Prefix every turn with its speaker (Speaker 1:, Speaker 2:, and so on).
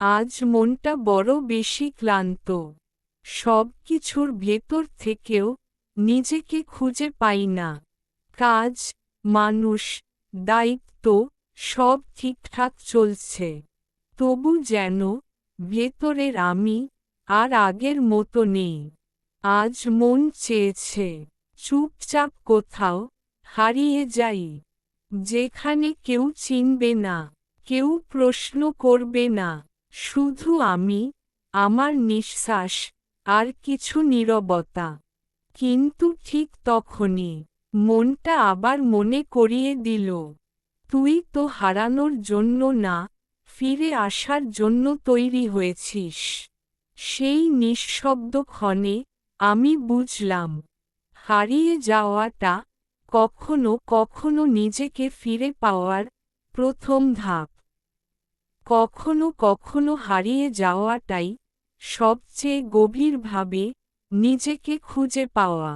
Speaker 1: আজ মনটা বড় বেশি ক্লান্ত। সব কিছুর ভেতর থেকেও নিজেকে খুঁজে পাই না। কাজ, মানুষ, দায়িত্ব, সব ঠিকঠাক চলছে। তবু যেন ভেতরের আমি আর আগের মতো নেই। আজ মন চেয়েছে চুপচাপ কোথাও হারিয়ে যাই। যেখানে কেউ চিনবে না, কেউ প্রশ্ন করবে না। শুধু আমি, আমার নিঃশ্বাস, আর কিছু নীরবতা। কিন্তু ঠিক তখনই মনটা আবার মনে করিয়ে দিল, তুই তো হারানোর জন্য না, ফিরে আসার জন্য তৈরি হয়েছিস। সেই নিঃশব্দ ক্ষণে আমি বুঝলাম, হারিয়ে যাওয়াটা কখনো কখনো নিজেকে ফিরে পাওয়ার প্রথম ধাপ। কখনো কখনো হারিয়ে যাওয়াটাই সবচেয়ে গভীরভাবে নিজেকে খুঁজে পাওয়া।